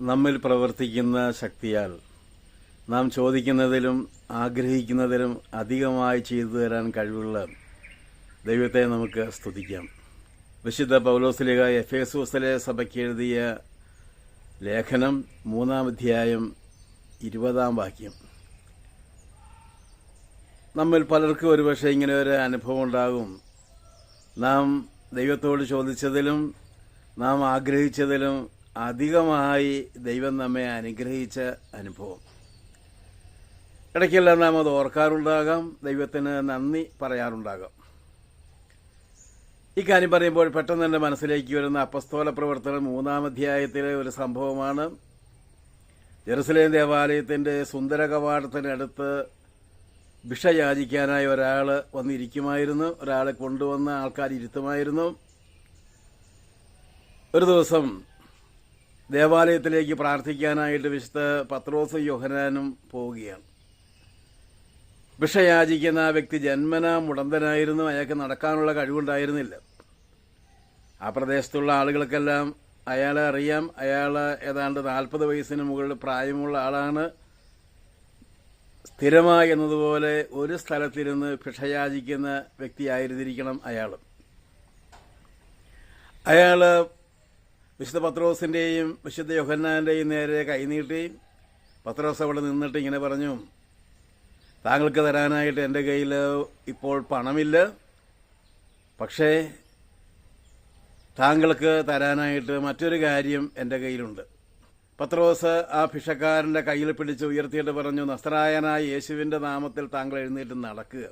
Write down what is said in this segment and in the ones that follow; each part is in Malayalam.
നമ്മിൽ പ്രവർത്തിക്കുന്ന ശക്തിയാൽ നാം ചോദിക്കുന്നതിലും ആഗ്രഹിക്കുന്നതിലും അധികമായി ചെയ്തു തരാൻ കഴിവുള്ള ദൈവത്തെ നമുക്ക് സ്തുതിക്കാം. വിശുദ്ധ പൗലോസ്ലിക എഫ് എസൂസിലെ സഭയ്ക്ക് എഴുതിയ ലേഖനം മൂന്നാം അധ്യായം ഇരുപതാം വാക്യം. നമ്മിൽ പലർക്കും ഒരുപക്ഷെ ഇങ്ങനെ ഒരു അനുഭവം ഉണ്ടാകും. നാം ദൈവത്തോട് ചോദിച്ചതിലും നാം ആഗ്രഹിച്ചതിലും അധികമായി ദൈവം നമ്മെ അനുഗ്രഹിച്ച അനുഭവം. ഇടയ്ക്കെല്ലാം നാം അത് ഓർക്കാറുണ്ടാകാം ദൈവത്തിന് നന്ദി പറയാറുണ്ടാകാം. ഇക്കാര്യം കാര്യം പറയുമ്പോൾ പെട്ടെന്ന് എന്റെ മനസ്സിലേക്ക് വരുന്ന അപ്പസ്തോല പ്രവർത്തനം മൂന്നാം അധ്യായത്തിലെ ഒരു സംഭവമാണ്. ജെറുസലേം ദേവാലയത്തിന്റെ സുന്ദര കവാടത്തിനടുത്ത് ഭിക്ഷ യാചിക്കാനായി ഒരാൾ വന്നിരിക്കുമായിരുന്നു. ഒരാളെ കൊണ്ടുവന്ന ആൾക്കാർ ഇരുത്തുമായിരുന്നു. ഒരു ദിവസം ദേവാലയത്തിലേക്ക് പ്രാർത്ഥിക്കാനായിട്ട് വിശുദ്ധ പത്രോസ് യോഹനാനും പോവുകയാണ്. ഭിക്ഷ യാചിക്കുന്ന ആ വ്യക്തി ജന്മന മുടന്തനായിരുന്നു. അയാൾക്ക് നടക്കാനുള്ള കഴിവുണ്ടായിരുന്നില്ല. ആ പ്രദേശത്തുള്ള ആളുകൾക്കെല്ലാം അയാളെ അറിയാം. അയാൾ ഏതാണ്ട് നാൽപ്പത് വയസ്സിന് മുകളിൽ പ്രായമുള്ള ആളാണ്. സ്ഥിരമായി എന്നതുപോലെ ഒരു സ്ഥലത്തിരുന്ന് ഭിക്ഷയാചിക്കുന്ന വ്യക്തിയായിരുന്നിരിക്കണം അയാൾ അയാൾ വിശുദ്ധ പത്രോസിന്റെയും വിശുദ്ധ യോഹന്നാന്റെയും നേരെ കൈനീട്ടി പത്രോസ് അവിടെ നിന്നിട്ട് ഇങ്ങനെ പറഞ്ഞു താങ്കൾക്ക് തരാനായിട്ട് എന്റെ കയ്യിൽ ഇപ്പോൾ പണമില്ല. പക്ഷേ താങ്കൾക്ക് തരാനായിട്ട് മറ്റൊരു കാര്യം എന്റെ കയ്യിലുണ്ട്. പത്രോസ് ആ ഭിഷക്കാരന്റെ കയ്യിൽ പിടിച്ച് ഉയർത്തിയിട്ട് പറഞ്ഞു നസ്രായനായ യേശുവിന്റെ നാമത്തിൽ താങ്കൾ എഴുന്നേറ്റ് നടക്കുക.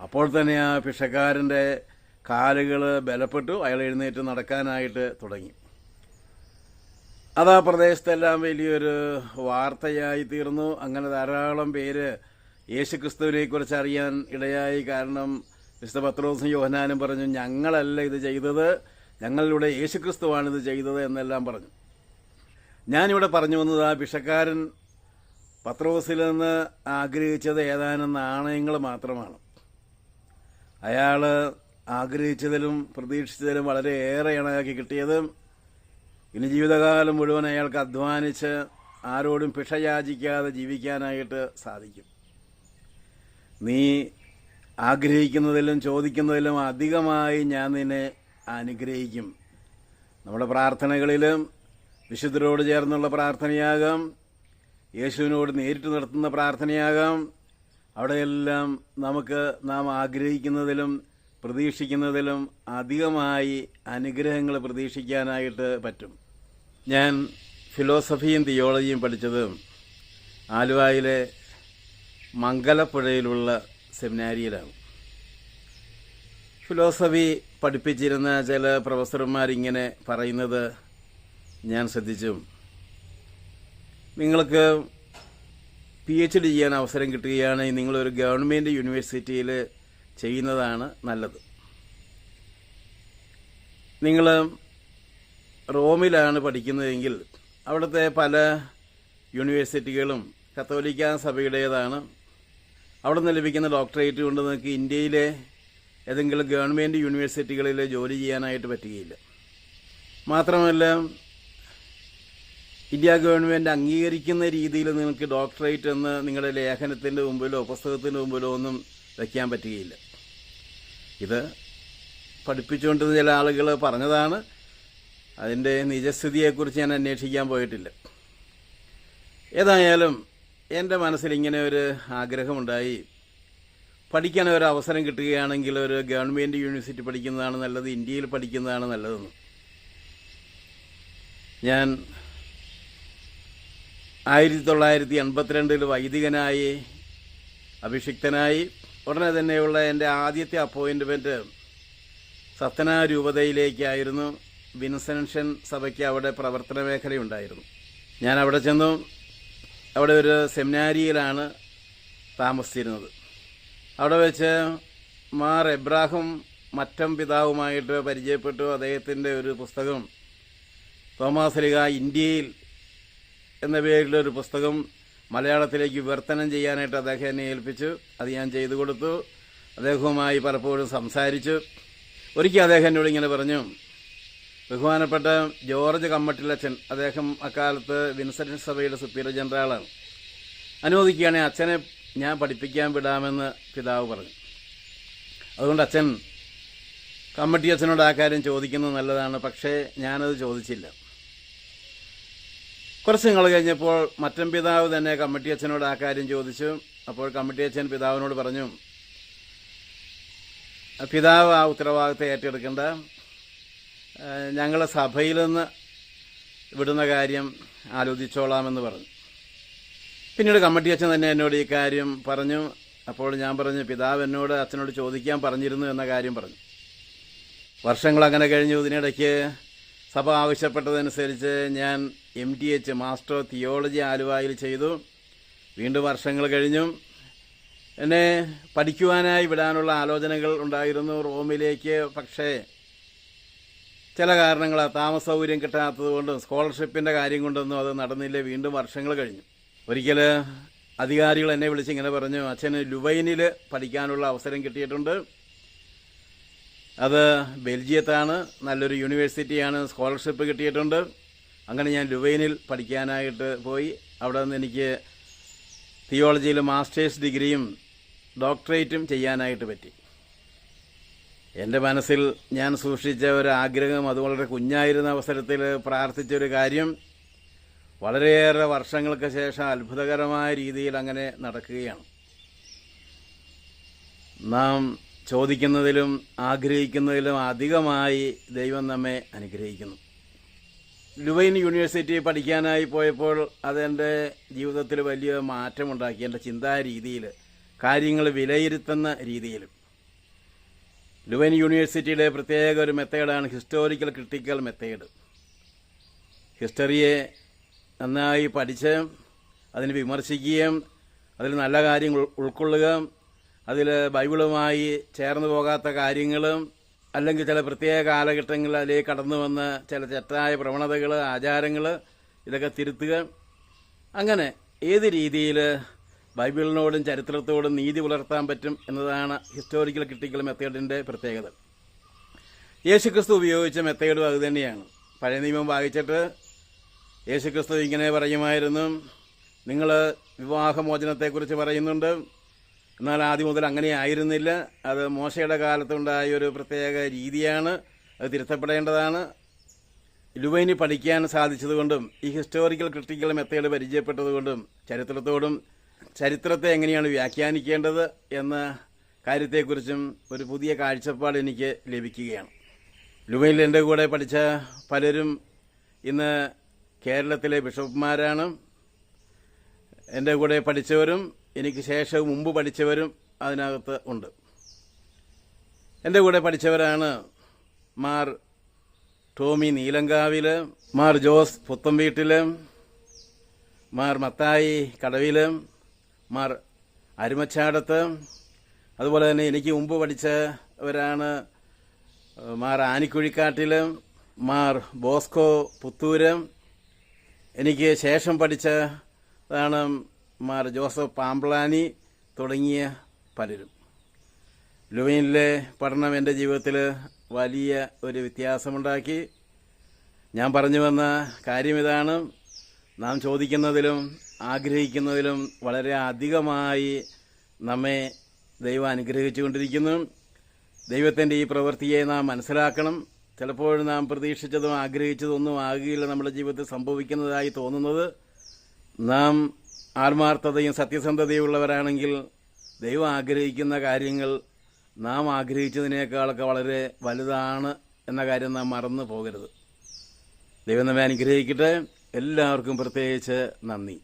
അപ്പോൾ തന്നെ ആ ഭിഷക്കാരന്റെ കാലുകൾ ബലപ്പെട്ടു. അയാൾ എഴുന്നേറ്റ് നടക്കാനായിട്ട് തുടങ്ങി. അത് ആ പ്രദേശത്തെല്ലാം വലിയൊരു വാർത്തയായി തീർന്നു. അങ്ങനെ ധാരാളം പേര് യേശുക്രിസ്തുവിനെക്കുറിച്ച് അറിയാൻ ഇടയായി. കാരണം വിശുദ്ധ പത്രോസും യോഹനാനും പറഞ്ഞു ഞങ്ങളല്ല ഇത് ചെയ്തത്. ഞങ്ങളിലൂടെ യേശുക്രിസ്തുവാണ് ഇത് ചെയ്തത് എന്നെല്ലാം പറഞ്ഞു. ഞാനിവിടെ പറഞ്ഞു വന്നത് ആ ഭിഷക്കാരൻ പത്രോസിൽ നിന്ന് ആഗ്രഹിച്ചത് ഏതാനും നാണയങ്ങൾ മാത്രമാണ്. അയാൾ ആഗ്രഹിച്ചതിലും പ്രതീക്ഷിച്ചതിലും വളരെ ഏറെയാണ് അയാൾക്ക് കിട്ടിയത് ഇനി ജീവിതകാലം മുഴുവൻ അയാൾക്ക് അധ്വാനിച്ച് ആരോടും പിഷയാചിക്കാതെ യാചിക്കാതെ ജീവിക്കാനായിട്ട് സാധിക്കും. നീ ആഗ്രഹിക്കുന്നതിലും ചോദിക്കുന്നതിലും അധികമായി ഞാൻ നിന്നെ അനുഗ്രഹിക്കും. നമ്മുടെ പ്രാർത്ഥനകളിലും വിശുദ്ധരോട് ചേർന്നുള്ള പ്രാർത്ഥനയാകാം. യേശുവിനോട് നേരിട്ട് നടത്തുന്ന പ്രാർത്ഥനയാകാം. അവിടെയെല്ലാം നമുക്ക് നാം ആഗ്രഹിക്കുന്നതിലും പ്രതീക്ഷിക്കുന്നതിലും അധികമായി അനുഗ്രഹങ്ങൾ പ്രതീക്ഷിക്കാനായിട്ട് പറ്റും. ഞാൻ ഫിലോസഫിയും തിയോളജിയും പഠിച്ചത് ആലുവായിലെ മംഗലപ്പുഴയിലുള്ള സെമിനാരിയിലാണ്. ഫിലോസഫി പഠിപ്പിച്ചിരുന്ന ചില പ്രൊഫസർമാരിങ്ങനെ പറയുന്നത് ഞാൻ ശ്രദ്ധിച്ചു. നിങ്ങൾക്ക് പി എച്ച് ഡി ചെയ്യാൻ അവസരം കിട്ടുകയാണെങ്കിൽ നിങ്ങളൊരു ഗവൺമെന്റ് യൂണിവേഴ്സിറ്റിയിൽ ചെയ്യുന്നതാണ് നല്ലത്. നിങ്ങൾ റോമിലാണ് പഠിക്കുന്നതെങ്കിൽ അവിടുത്തെ പല യൂണിവേഴ്സിറ്റികളും കത്തോലിക്ക സഭയുടേതാണ്. അവിടെ നിന്ന് ലഭിക്കുന്ന ഡോക്ടറേറ്റ് കൊണ്ട് നിങ്ങൾക്ക് ഇന്ത്യയിലെ ഏതെങ്കിലും ഗവൺമെന്റ് യൂണിവേഴ്സിറ്റികളിൽ ജോലി ചെയ്യാനായിട്ട് പറ്റുകയില്ല. മാത്രമല്ല ഇന്ത്യ ഗവൺമെന്റ് അംഗീകരിക്കുന്ന രീതിയിൽ നിങ്ങൾക്ക് ഡോക്ടറേറ്റ് എന്ന് നിങ്ങളുടെ ലേഖനത്തിന്റെ മുമ്പിലോ പുസ്തകത്തിന്റെ മുമ്പിലോ ഒന്നും വയ്ക്കാൻ പറ്റുകയില്ല. ഇത് പഠിപ്പിച്ചുകൊണ്ടിരുന്ന ചില ആളുകൾ പറഞ്ഞതാണ്. അതിന്റെ നിജസ്ഥിതിയെക്കുറിച്ച് ഞാൻ അന്വേഷിക്കാൻ പോയിട്ടില്ല. ഏതായാലും എന്റെ മനസ്സിൽ ഇങ്ങനെ ഒരു ആഗ്രഹമുണ്ടായി. പഠിക്കാൻ ഒരു അവസരം കിട്ടുകയാണെങ്കിൽ ഒരു ഗവൺമെന്റ് യൂണിവേഴ്സിറ്റി പഠിക്കുന്നതാണ് നല്ലത് ഇന്ത്യയിൽ പഠിക്കുന്നതാണ് നല്ലതെന്ന്. ഞാൻ ആയിരത്തി തൊള്ളായിരത്തി എൺപത്തിരണ്ടിൽ വൈദികനായി അഭിഷിക്തനായി ഉടനെ തന്നെയുള്ള എന്റെ ആദ്യത്തെ അപ്പോയിന്റ്മെന്റ് സത്തന രൂപതയിലേക്കായിരുന്നു വിൻസെൻഷൻ സഭയ്ക്ക് അവിടെ പ്രവർത്തന മേഖലയുണ്ടായിരുന്നു ഞാൻ അവിടെ ചെന്നു. അവിടെ ഒരു സെമിനാരിയിലാണ് താമസിച്ചിരുന്നത്. അവിടെ വെച്ച് മാർ എബ്രാഹിം മറ്റം പിതാവുമായിട്ട് പരിചയപ്പെട്ടു. അദ്ദേഹത്തിന്റെ ഒരു പുസ്തകം തോമാസ് ലിഗ ഇന്ത്യയിൽ എന്ന പേരിലൊരു പുസ്തകം മലയാളത്തിലേക്ക് വിവർത്തനം ചെയ്യാനായിട്ട് അദ്ദേഹം എന്നെ ഏൽപ്പിച്ചു. അത് ഞാൻ ചെയ്തു കൊടുത്തു. അദ്ദേഹവുമായി പലപ്പോഴും സംസാരിച്ചു. ഒരിക്കൽ അദ്ദേഹം എന്നോട് ഇങ്ങനെ പറഞ്ഞു ബഹുമാനപ്പെട്ട ജോർജ് കമ്മട്ടിലച്ചൻ അദ്ദേഹം അക്കാലത്ത് വിൻസെന്റ് സഭയുടെ സുപ്പീരിയർ ജനറലാണ്. അനുവദിക്കുകയാണെങ്കിൽ അച്ഛനെ ഞാൻ പഠിപ്പിക്കാൻ വിടാമെന്ന് പിതാവ് പറഞ്ഞു. അതുകൊണ്ട് അച്ഛൻ കമ്മട്ടി അച്ഛനോട് ആ കാര്യം ചോദിക്കുന്നത് നല്ലതാണ് പക്ഷേ ഞാനത് ചോദിച്ചില്ല. കുറച്ച് നിങ്ങൾ കഴിഞ്ഞപ്പോൾ മറ്റൻ പിതാവ് തന്നെ കമ്മിറ്റി അച്ഛനോട് ആ കാര്യം ചോദിച്ചു. അപ്പോൾ കമ്മിറ്റി അച്ഛൻ പിതാവിനോട് പറഞ്ഞു പിതാവ് ആ ഉത്തരവാദിത്തം ഏറ്റെടുക്കേണ്ട. ഞങ്ങൾ സഭയിൽ നിന്ന് വിടുന്ന കാര്യം ആലോചിച്ചോളാമെന്ന് പറഞ്ഞു. പിന്നീട് കമ്മിറ്റി അച്ഛൻ തന്നെ എന്നോട് ഈ കാര്യം പറഞ്ഞു. അപ്പോൾ ഞാൻ പറഞ്ഞു പിതാവ് എന്നോട് അച്ഛനോട് ചോദിക്കാൻ പറഞ്ഞിരുന്നു എന്ന കാര്യം പറഞ്ഞു. വർഷങ്ങൾ അങ്ങനെ കഴിഞ്ഞു. ഇതിനിടയ്ക്ക് സഭ ആവശ്യപ്പെട്ടതനുസരിച്ച് ഞാൻ M T H master theology ആലുവായിൽ ചെയ്തു. വീണ്ടും വർഷങ്ങൾ കഴിഞ്ഞു. എന്നെ പഠിക്കുവാനായി വിടാനുള്ള ആലോചനകൾ ഉണ്ടായിരുന്നു റോമിലേക്ക്. പക്ഷേ ചില കാരണങ്ങൾ താമസ സൗകര്യം കിട്ടാത്തത് കൊണ്ടും സ്കോളർഷിപ്പിന്റെ കാര്യം കൊണ്ടൊന്നും അത് നടന്നില്ല. വീണ്ടും വർഷങ്ങൾ കഴിഞ്ഞു. ഒരിക്കൽ അധികാരികൾ എന്നെ വിളിച്ച് ഇങ്ങനെ പറഞ്ഞു അച്ഛന് ലുവൈനിൽ പഠിക്കാനുള്ള അവസരം കിട്ടിയിട്ടുണ്ട്. അത് ബെൽജിയത്താണ് നല്ലൊരു യൂണിവേഴ്സിറ്റിയാണ് സ്കോളർഷിപ്പ് കിട്ടിയിട്ടുണ്ട്. അങ്ങനെ ഞാൻ ലുവൈനിൽ പഠിക്കാനായിട്ട് പോയി. അവിടെ നിന്ന് എനിക്ക് തിയോളജിയിൽ മാസ്റ്റേഴ്സ് ഡിഗ്രിയും ഡോക്ടറേറ്റും ചെയ്യാനായിട്ട് പറ്റി. എന്റെ മനസ്സിൽ ഞാൻ സൂക്ഷിച്ച ഒരു ആഗ്രഹം അത് വളരെ കുഞ്ഞായിരുന്ന അവസരത്തിൽ പ്രാർത്ഥിച്ച ഒരു കാര്യം. വളരെയേറെ വർഷങ്ങൾക്ക് ശേഷം അത്ഭുതകരമായ രീതിയിൽ അങ്ങനെ നടക്കുകയാണ്. നാം ചോദിക്കുന്നതിലും ആഗ്രഹിക്കുന്നതിലും അധികമായി ദൈവം നമ്മെ അനുഗ്രഹിക്കുന്നു. ലുവൈൻ യൂണിവേഴ്സിറ്റി പഠിക്കാനായി പോയപ്പോൾ അതെന്റെ ജീവിതത്തിൽ വലിയ മാറ്റമുണ്ടാക്കി എന്റെ ചിന്താ രീതിയിൽ കാര്യങ്ങൾ വിലയിരുത്തുന്ന രീതിയിലും. ലുവൈൻ യൂണിവേഴ്സിറ്റിയുടെ പ്രത്യേക ഒരു മെത്തേഡാണ് ഹിസ്റ്റോറിക്കൽ ക്രിട്ടിക്കൽ മെത്തേഡ്. ഹിസ്റ്ററിയെ നന്നായി പഠിച്ച് അതിനെ വിമർശിക്കുകയും അതിൽ നല്ല കാര്യങ്ങൾ ഉൾക്കൊള്ളുക അതിൽ ബൈബിളുമായി ചേർന്ന് പോകാത്ത കാര്യങ്ങളും അല്ലെങ്കിൽ ചില പ്രത്യേക കാലഘട്ടങ്ങളിൽ അതിലേക്ക് കടന്നു വന്ന ചില തെറ്റായ പ്രവണതകൾ ആചാരങ്ങൾ ഇതൊക്കെ തിരുത്തുക. അങ്ങനെ ഏത് രീതിയിൽ ബൈബിളിനോടും ചരിത്രത്തോടും നീതി പുലർത്താൻ പറ്റും എന്നതാണ് ഹിസ്റ്റോറിക്കൽ ക്രിട്ടിക്കൽ മെത്തേഡിന്റെ പ്രത്യേകത. യേശുക്രിസ്തു ഉപയോഗിച്ച മെത്തേഡും അതുതന്നെയാണ് പഴയ നിയമം വായിച്ചിട്ട് യേശുക്രിസ്തു ഇങ്ങനെ പറയുമായിരുന്നു. നിങ്ങൾ വിവാഹമോചനത്തെക്കുറിച്ച് പറയുന്നുണ്ട്. എന്നാൽ ആദ്യം മുതൽ അങ്ങനെ ആയിരുന്നില്ല. അത് മോശയുടെ കാലത്തുണ്ടായ ഒരു പ്രത്യേക രീതിയാണ്. അത് തിരുത്തപ്പെടേണ്ടതാണ്. ലുവൈന് പഠിക്കാൻ സാധിച്ചതുകൊണ്ടും ഈ ഹിസ്റ്റോറിക്കൽ ക്രിട്ടിക്കൽ മെത്തേഡ് പരിചയപ്പെട്ടതുകൊണ്ടും ചരിത്രത്തോടും ചരിത്രത്തെ എങ്ങനെയാണ് വ്യാഖ്യാനിക്കേണ്ടത് എന്ന കാര്യത്തെക്കുറിച്ചും ഒരു പുതിയ കാഴ്ചപ്പാട് എനിക്ക് ലഭിക്കുകയാണ്. ലുവൈനിൽ എന്റെ കൂടെ പഠിച്ച പലരും ഇന്ന് കേരളത്തിലെ ബിഷപ്പ്മാരാണ്. എന്റെ കൂടെ പഠിച്ചവരും എനിക്ക് ശേഷവും മുമ്പ് പഠിച്ചവരും അതിനകത്ത് ഉണ്ട്. എന്റെ കൂടെ പഠിച്ചവരാണ് മാർ ടോമി നീലങ്കാവിൽ മാർ ജോസ് പുത്തംവീട്ടിൽ മാർ മത്തായി കടവിൽ മാർ അരുമച്ചാടത്ത്. അതുപോലെ തന്നെ എനിക്ക് മുമ്പ് പഠിച്ചവരാണ് മാർ ആനിക്കുഴിക്കാട്ടിൽ മാർ ബോസ്കോ പുത്തൂര്. എനിക്ക് ശേഷം പഠിച്ചതാണ് മാർ ജോസഫ് പാമ്പ്ലാനി തുടങ്ങിയ പലരും. ലുവൈനിലെ പഠനം എന്റെ ജീവിതത്തിൽ വലിയ ഒരു വ്യത്യാസമുണ്ടാക്കി. ഞാൻ പറഞ്ഞു വന്ന കാര്യം ഇതാണ്. നാം ചോദിക്കുന്നതിലും ആഗ്രഹിക്കുന്നതിലും വളരെ അധികമായി നമ്മെ ദൈവം അനുഗ്രഹിച്ചുകൊണ്ടിരിക്കുന്നു. ദൈവത്തിന്റെ ഈ പ്രവൃത്തിയെ നാം മനസ്സിലാക്കണം. ചിലപ്പോൾ നാം പ്രതീക്ഷിച്ചതും ആഗ്രഹിച്ചതൊന്നും ആകുകയില്ല നമ്മുടെ ജീവിതത്തിൽ സംഭവിക്കുന്നതായി തോന്നുന്നത്. നാം ആത്മാർത്ഥതയും സത്യസന്ധതയും ഉള്ളവരാണെങ്കിൽ ദൈവം ആഗ്രഹിക്കുന്ന കാര്യങ്ങൾ നാം ആഗ്രഹിച്ചതിനേക്കാളൊക്കെ വളരെ വലുതാണ് എന്ന കാര്യം നാം മറന്നു പോകരുത്. ദൈവം നമ്മെ അനുഗ്രഹിക്കട്ടെ. എല്ലാവർക്കും പ്രത്യേകിച്ച് നന്ദി.